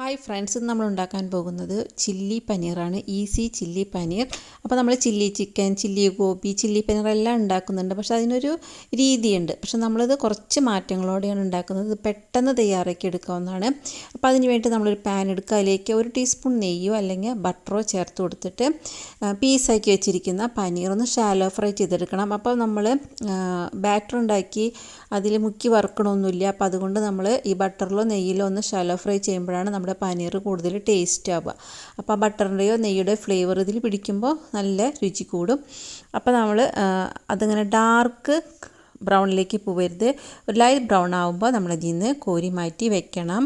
Hi friends ഇന്ന് നമ്മൾ ഉണ്ടാക്കാൻ പോകുന്നത് ചില്ലി പനീറാണ്. Easy chilli paneer. അപ്പോൾ നമ്മൾ chilli chicken chilli gobi chilli paneer എല്ലാം ഉണ്ടാക്കുന്നുണ്ട്. പക്ഷെ അതിനൊരു രീതിയുണ്ട്. പക്ഷെ നമ്മളിത് കുറച്ച് മാറ്റങ്ങളോടെയാണ് ഉണ്ടാക്കുന്നത്. പെട്ടെന്ന് തയ്യാറാക്കി എടുക്കാവുന്നതാണ്. അപ്പോൾ അതിന് വേണ്ടി നമ്മളൊരു പാൻ എടുക്കുക. അതിലേക്ക് ഒരു ടീസ്പൂൺ നെയ്യോ അല്ലെങ്കിൽ ബട്ടറോ ചേർത്ത് കൊടുത്തിട്ട് പീസാക്കി വെച്ചിരിക്കുന്ന പനീർ ഒന്ന് ഷാലോ ഫ്രൈ ചെയ്തെടുക്കണം. അപ്പോൾ നമ്മൾ ബാറ്റർ ഉണ്ടാക്കി അതിൽ മുക്കി വറുക്കണമൊന്നുമില്ല. അപ്പോൾ അതുകൊണ്ട് നമ്മൾ ഈ ബട്ടറിലോ നെയ്യിലോ ഒന്ന് ഷാലോ ഫ്രൈ ചെയ്യുമ്പോഴാണ് നമ്മുടെ പനീർ കൂടുതൽ ടേസ്റ്റ് ആവുക. അപ്പോൾ ആ ബട്ടറിന്റെയോ നെയ്യുടെയോ ഫ്ലേവർ ഇതിൽ പിടിക്കുമ്പോൾ നല്ല രുചി കൂടും. അപ്പോൾ നമ്മൾ അതിങ്ങനെ ഡാർക്ക് ബ്രൗണിലേക്ക് പോവരുത്. ഒരു ലൈറ്റ് ബ്രൗൺ ആകുമ്പോൾ നമ്മളതിൽ നിന്ന് കോരി മാറ്റി വെക്കണം.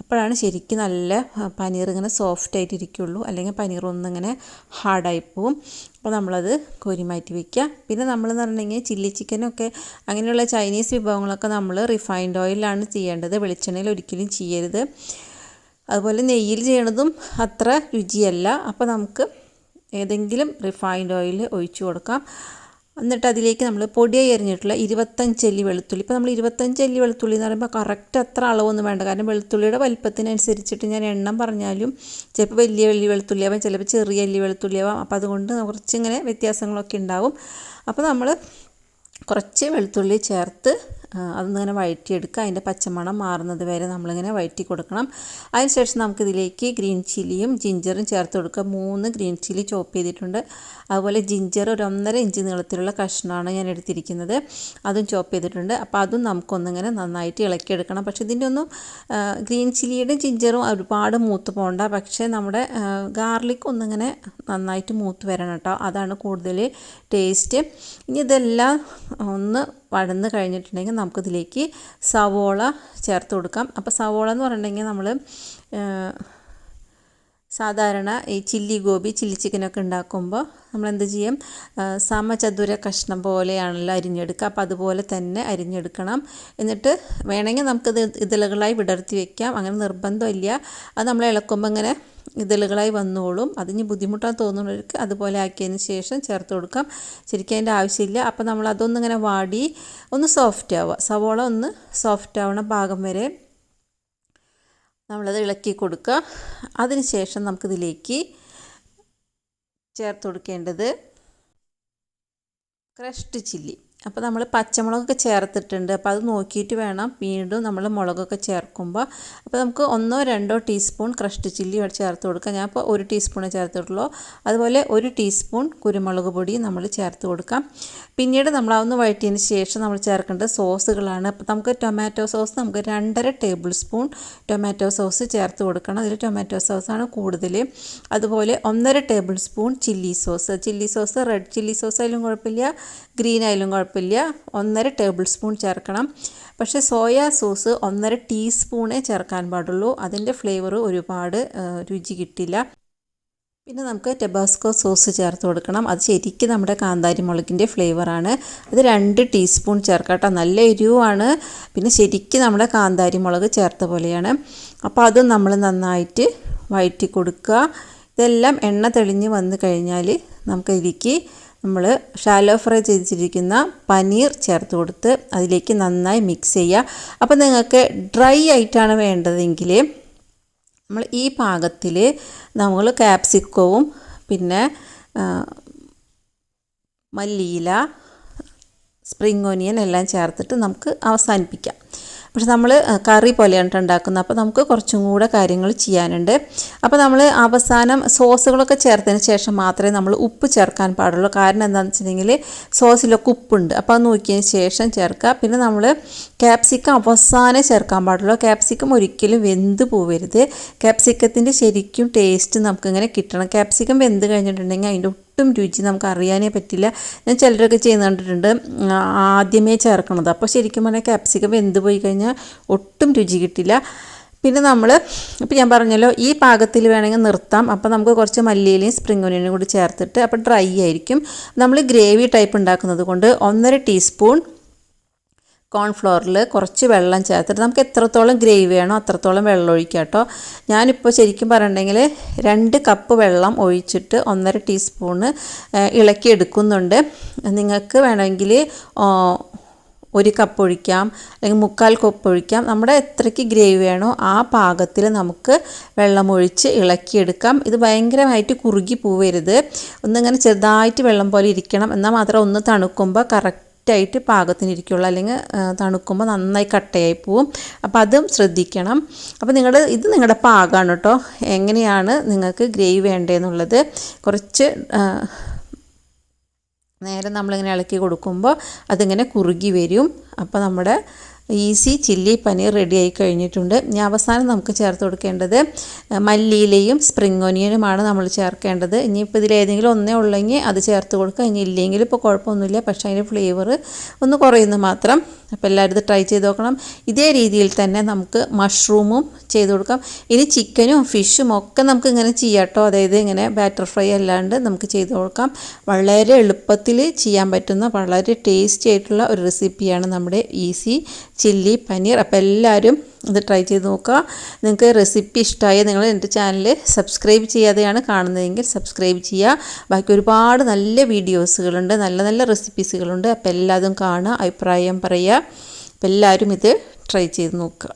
അപ്പോഴാണ് ശരിക്കും നല്ല പനീർ ഇങ്ങനെ സോഫ്റ്റ് ആയിട്ട് ഇരിക്കുള്ളൂ. അല്ലെങ്കിൽ പനീർ ഒന്നിങ്ങനെ ഹാർഡായി പോവും. അപ്പോൾ നമ്മളത് കോരി മാറ്റി വയ്ക്കുക പിന്നെ നമ്മളെന്ന് പറഞ്ഞിട്ടുണ്ടെങ്കിൽ ചില്ലി ചിക്കനൊക്കെ അങ്ങനെയുള്ള ചൈനീസ് വിഭവങ്ങളൊക്കെ നമ്മൾ റിഫൈൻഡ് ഓയിലാണ് ചെയ്യേണ്ടത്. വെളിച്ചെണ്ണയിൽ ഒരിക്കലും ചെയ്യരുത്. അതുപോലെ നെയ്യിൽ ചെയ്യണതും അത്ര രുചിയല്ല. അപ്പോൾ നമുക്ക് ഏതെങ്കിലും റിഫൈൻഡ് ഓയിൽ ഒഴിച്ചു കൊടുക്കാം. എന്നിട്ട് അതിലേക്ക് നമ്മൾ പൊടിയായി അരിഞ്ഞിട്ടുള്ള ഇരുപത്തഞ്ചല്ലി വെളുത്തുള്ളി. ഇപ്പോൾ നമ്മൾ ഇരുപത്തഞ്ചല്ലി വെളുത്തുള്ളി എന്ന് പറയുമ്പോൾ കറക്റ്റ് അത്ര അളവൊന്നും വേണ്ട. കാരണം വെളുത്തുള്ളിയുടെ വലിപ്പത്തിനനുസരിച്ചിട്ട് ഞാൻ എണ്ണം പറഞ്ഞാലും ചിലപ്പോൾ വലിയ വലിയ വെളുത്തുള്ളിയാവാം ചിലപ്പോൾ ചെറിയ അല്ലി വെളുത്തുള്ളിയാവാം അപ്പോൾ അതുകൊണ്ട് കുറച്ചിങ്ങനെ വ്യത്യാസങ്ങളൊക്കെ ഉണ്ടാവും. അപ്പോൾ നമ്മൾ കുറച്ച് വെളുത്തുള്ളി ചേർത്ത് അതൊന്നിങ്ങനെ വഴറ്റിയെടുക്കുക. അതിന്റെ പച്ചമണം മാറുന്നത് വരെ നമ്മളിങ്ങനെ വഴറ്റി കൊടുക്കണം അതിനുശേഷം നമുക്കിതിലേക്ക് ഗ്രീൻ ചില്ലിയും ജിഞ്ചറും ചേർത്ത് കൊടുക്കുക. മൂന്ന് ഗ്രീൻ ചില്ലി ചോപ്പ് ചെയ്തിട്ടുണ്ട്. അതുപോലെ ജിഞ്ചർ ഒരു ഒന്നര ഇഞ്ച് നീളത്തിലുള്ള കഷ്ണമാണ് ഞാൻ എടുത്തിരിക്കുന്നത്. അതും ചോപ്പ് ചെയ്തിട്ടുണ്ട്. അപ്പോൾ അതും നമുക്കൊന്നിങ്ങനെ നന്നായിട്ട് ഇളക്കിയെടുക്കണം. പക്ഷേ ഇതിന്റെ ഒന്നും ഗ്രീൻ ചില്ലിയുടെ ജിഞ്ചറും ഒരുപാട് മൂത്ത് പോകണ്ട. പക്ഷേ നമ്മുടെ ഗാർലിക് ഒന്നിങ്ങനെ നന്നായിട്ട് മൂത്ത് വരണം കേട്ടോ. അതാണ് കൂടുതൽ ടേസ്റ്റ്. ഇനി ഇതെല്ലാം ഒന്ന് വഴന്ന് കഴിഞ്ഞിട്ടുണ്ടെങ്കിൽ നമുക്കിതിലേക്ക് സവോള ചേർത്ത് കൊടുക്കാം. അപ്പോൾ സവോള എന്ന് പറഞ്ഞിട്ടുണ്ടെങ്കിൽ നമ്മൾ സാധാരണ ഈ ചില്ലി ഗോപി ചില്ലി ചിക്കനൊക്കെ ഉണ്ടാക്കുമ്പോൾ നമ്മൾ എന്ത് ചെയ്യും? സമചതുര കഷ്ണം പോലെയാണല്ലോ അരിഞ്ഞെടുക്കുക. അപ്പോൾ അതുപോലെ തന്നെ അരിഞ്ഞെടുക്കണം. എന്നിട്ട് വേണമെങ്കിൽ നമുക്കത് ഇതളുകളായി വിടർത്തി വയ്ക്കാം അങ്ങനെ നിർബന്ധമില്ല. അത് നമ്മൾ ഇളക്കുമ്പോൾ ഇങ്ങനെ ഇതളുകളായി വന്നോളും. അതിന് ബുദ്ധിമുട്ടാണ് തോന്നുന്നവർക്ക് അതുപോലെ ആക്കിയതിന് ശേഷം ചേർത്ത് കൊടുക്കാം. ശരിക്കും അതിന്റെ ആവശ്യമില്ല. അപ്പോൾ നമ്മൾ അതൊന്നിങ്ങനെ വാടി ഒന്ന് സോഫ്റ്റ് ആവുക. സവോള ഒന്ന് സോഫ്റ്റ് ആവണ ഭാഗം വരെ നമ്മളത് ഇളക്കി കൊടുക്കുക. അതിന് ശേഷം നമുക്കിതിലേക്ക് ചേർത്ത് കൊടുക്കേണ്ടത് ക്രഷ്ഡ് ചില്ലി അപ്പോൾ നമ്മൾ പച്ചമുളകൊക്കെ ചേർത്തിട്ടുണ്ട്. അപ്പോൾ അത് നോക്കിയിട്ട് വേണം വീണ്ടും നമ്മൾ മുളകൊക്കെ ചേർക്കുമ്പോൾ. അപ്പോൾ നമുക്ക് ഒന്നോ രണ്ടോ ടീസ്പൂൺ ക്രഷ്ഡ് ചില്ലി ചേർത്ത് കൊടുക്കാം. ഞാൻ ഇപ്പോൾ ഒരു ടീസ്പൂണേ ചേർത്തിട്ടുള്ളൂ. അതുപോലെ ഒരു ടീസ്പൂൺ കുരുമുളക് പൊടി നമ്മൾ ചേർത്ത് കൊടുക്കാം. പിന്നീട് നമ്മൾ അതൊന്ന് വഴറ്റിയതിന് ശേഷം നമ്മൾ ചേർക്കേണ്ട സോസുകളാണ്. അപ്പോൾ നമുക്ക് ടൊമാറ്റോ സോസ് നമുക്ക് രണ്ടര ടേബിൾ സ്പൂൺ ടൊമാറ്റോ സോസ് ചേർത്ത് കൊടുക്കണം. അതിൽ ടൊമാറ്റോ സോസാണ് കൂടുതൽ. അതുപോലെ ഒന്നര tablespoon chilli sauce. Chilli sauce red chilli sauce ആയാലും കുഴപ്പമില്ല. ഗ്രീൻ ആയാലും കുഴപ്പമില്ല. ഒന്നര ടേബിൾ സ്പൂൺ ചേർക്കണം. പക്ഷേ സോയാ സോസ് ഒന്നര ടീസ്പൂണേ ചേർക്കാൻ പാടുള്ളൂ. അതിന്റെ ഫ്ലേവർ ഒരുപാട് രുചി കിട്ടില്ല. പിന്നെ നമുക്ക് ടെബാസ്കോ സോസ് ചേർത്ത് കൊടുക്കണം. അത് ശരിക്കും നമ്മുടെ കാന്താരി മുളകിന്റെ ഫ്ലേവറാണ്. അത് രണ്ട് ടീസ്പൂൺ ചേർക്കാട്ടോ നല്ല എരിവാണ് പിന്നെ ശരിക്കും നമ്മുടെ കാന്താരി മുളക് ചേർത്ത പോലെയാണ്. അപ്പോൾ അതും നമ്മൾ നന്നായിട്ട് വഴറ്റി കൊടുക്കുക. ഇതെല്ലാം എണ്ണ തെളിഞ്ഞ് വന്നു കഴിഞ്ഞാൽ നമുക്ക് ഇതിലേക്ക് നമ്മൾ ഷാലോ ഫ്രൈ ചെയ്തിരിക്കുന്ന പനീർ ചേർത്ത് കൊടുത്ത് അതിലേക്ക് നന്നായി മിക്സ് ചെയ്യുക അപ്പോൾ നിങ്ങൾക്ക് ഡ്രൈ ആയിട്ടാണ് വേണ്ടതെങ്കിൽ നമ്മൾ ഈ പാകത്തിൽ നമ്മൾ ക്യാപ്സിക്കവും പിന്നെ മല്ലിയില സ്പ്രിംഗ് ഓനിയൻ എല്ലാം ചേർത്തിട്ട് നമുക്ക് അവസാനിപ്പിക്കാം. പക്ഷെ നമ്മൾ കറി പോലെയാണ് ഉണ്ടാക്കുന്നത്. അപ്പോൾ നമുക്ക് കുറച്ചും കൂടെ കാര്യങ്ങൾ ചെയ്യാനുണ്ട്. അപ്പോൾ നമ്മൾ അവസാനം സോസുകളൊക്കെ ചേർത്തതിന് ശേഷം മാത്രമേ നമ്മൾ ഉപ്പ് ചേർക്കാൻ പാടുള്ളൂ. കാരണം എന്താണെന്ന് വെച്ചിട്ടുണ്ടെങ്കിൽ സോസിലൊക്കെ ഉപ്പുണ്ട്. അപ്പോൾ അത് നോക്കിയതിന് ശേഷം ചേർക്കുക. പിന്നെ നമ്മൾ ക്യാപ്സിക്കം അവസാനം ചേർക്കാൻ പാടുള്ളൂ. ക്യാപ്സിക്കം ഒരിക്കലും വെന്ത് പോവരുത്. ക്യാപ്സിക്കത്തിന്റെ ശരിക്കും ടേസ്റ്റ് നമുക്കിങ്ങനെ കിട്ടണം. ക്യാപ്സിക്കം വെന്ത് കഴിഞ്ഞിട്ടുണ്ടെങ്കിൽ അതിന്റെ ഒട്ടും രുചി നമുക്ക് അറിയാനേ പറ്റില്ല. ഞാൻ ചിലരൊക്കെ ചെയ്യുന്ന കണ്ടിട്ടുണ്ട്. ആദ്യമേ ചേർക്കണത്. അപ്പോൾ ശരിക്കും പറഞ്ഞാൽ ക്യാപ്സിക്കം വെന്ത് പോയി കഴിഞ്ഞാൽ ഒട്ടും രുചി കിട്ടില്ല. പിന്നെ നമ്മൾ ഇപ്പോൾ ഞാൻ പറഞ്ഞല്ലോ ഈ പാകത്തിൽ വേണമെങ്കിൽ നിർത്താം. അപ്പോൾ നമുക്ക് കുറച്ച് മല്ലിയിലയും സ്പ്രിംഗ് ഒനിയനും കൂടി ചേർത്തിട്ട് അപ്പോൾ ഡ്രൈ ആയിരിക്കും. നമ്മൾ ഗ്രേവി ടൈപ്പ് ഉണ്ടാക്കുന്നത് കൊണ്ട് ഒന്നര ടീസ്പൂൺ കോൺഫ്ലോറിൽ കുറച്ച് വെള്ളം ചേർത്തിട്ട് നമുക്ക് എത്രത്തോളം ഗ്രേവി വേണോ അത്രത്തോളം വെള്ളം ഒഴിക്കുക കേട്ടോ. ഞാനിപ്പോൾ ശരിക്കും പറയണമെങ്കിൽ രണ്ട് കപ്പ് വെള്ളം ഒഴിച്ചിട്ട് ഒന്നര ടീസ്പൂണ് ഇളക്കി എടുക്കുന്നുണ്ട്. നിങ്ങൾക്ക് വേണമെങ്കിൽ ഒരു കപ്പ് ഒഴിക്കാം അല്ലെങ്കിൽ മുക്കാൽ കപ്പ് ഒഴിക്കാം. നമ്മുടെ എത്രയ്ക്ക് ഗ്രേവി വേണോ ആ പാകത്തിൽ നമുക്ക് വെള്ളം ഒഴിച്ച് ഇളക്കിയെടുക്കാം ഇത് ഭയങ്കരമായിട്ട് കുറുകി പോവരുത്. ഒന്നിങ്ങനെ ചെറുതായിട്ട് വെള്ളം പോലെ ഇരിക്കണം. എന്നാൽ മാത്രം ഒന്ന് തണുക്കുമ്പോൾ കറക്റ്റ് കറക്റ്റായിട്ട് പാകത്തിനിരിക്കുള്ളൂ. അല്ലെങ്കിൽ തണുക്കുമ്പോൾ നന്നായി കട്ടയായി പോവും. അപ്പോൾ അതും ശ്രദ്ധിക്കണം. അപ്പോൾ നിങ്ങളുടെ ഇത് നിങ്ങളുടെ പാകമാണ് കേട്ടോ. എങ്ങനെയാണ് നിങ്ങൾക്ക് ഗ്രേവി വേണ്ടതെന്നുള്ളത് കുറച്ച് നേരെ നമ്മളിങ്ങനെ ഇളക്കി കൊടുക്കുമ്പോൾ അതിങ്ങനെ കുറുകി വരും. അപ്പോൾ നമ്മുടെ ഈസി ചില്ലി പനീർ റെഡി ആയി കഴിഞ്ഞിട്ടുണ്ട്. ഇനി അവസാനം നമുക്ക് ചേർത്ത് കൊടുക്കേണ്ടത് മല്ലിയിലയും സ്പ്രിംഗ് ഒനിയനുമാണ് നമ്മൾ ചേർക്കേണ്ടത്. ഇനിയിപ്പോൾ ഇതിലേതെങ്കിലും ഒന്നേ ഉള്ളെങ്കിൽ അത് ചേർത്ത് കൊടുക്കുക. ഇനി ഇല്ലെങ്കിൽ ഇപ്പോൾ കുഴപ്പമൊന്നുമില്ല. പക്ഷേ അതിന്റെ ഫ്ലേവർ ഒന്ന് കുറയുന്നു മാത്രം അപ്പോൾ എല്ലാവരും ഇത് ട്രൈ ചെയ്ത് നോക്കണം. ഇതേ രീതിയിൽ തന്നെ നമുക്ക് മഷ്റൂമും ചെയ്ത് കൊടുക്കാം. ഇനി ചിക്കനും ഫിഷും ഒക്കെ നമുക്ക് ഇങ്ങനെ ചെയ്യാട്ടോ അതായത് ഇങ്ങനെ ബാറ്റർ ഫ്രൈ അല്ലാണ്ട് നമുക്ക് ചെയ്ത് കൊടുക്കാം. വളരെ എളുപ്പത്തിൽ ചെയ്യാൻ പറ്റുന്ന വളരെ ടേസ്റ്റി ആയിട്ടുള്ള ഒരു റെസിപ്പിയാണ് നമ്മുടെ ഈസി ചില്ലി പനീർ അപ്പോൾ എല്ലാവരും ഇത് ട്രൈ ചെയ്ത് നോക്കുക. നിങ്ങൾക്ക് റെസിപ്പി ഇഷ്ടമായ നിങ്ങൾ എന്റെ ചാനൽ സബ്സ്ക്രൈബ് ചെയ്യാതെയാണ് കാണുന്നതെങ്കിൽ സബ്സ്ക്രൈബ് ചെയ്യുക. ബാക്കി ഒരുപാട് നല്ല വീഡിയോസുകളുണ്ട് നല്ല നല്ല റെസിപ്പീസുകളുണ്ട്. അപ്പോൾ എല്ലാതും കാണുക അഭിപ്രായം പറയുക. അപ്പോൾ എല്ലാവരും ഇത് ട്രൈ ചെയ്ത് നോക്കുക.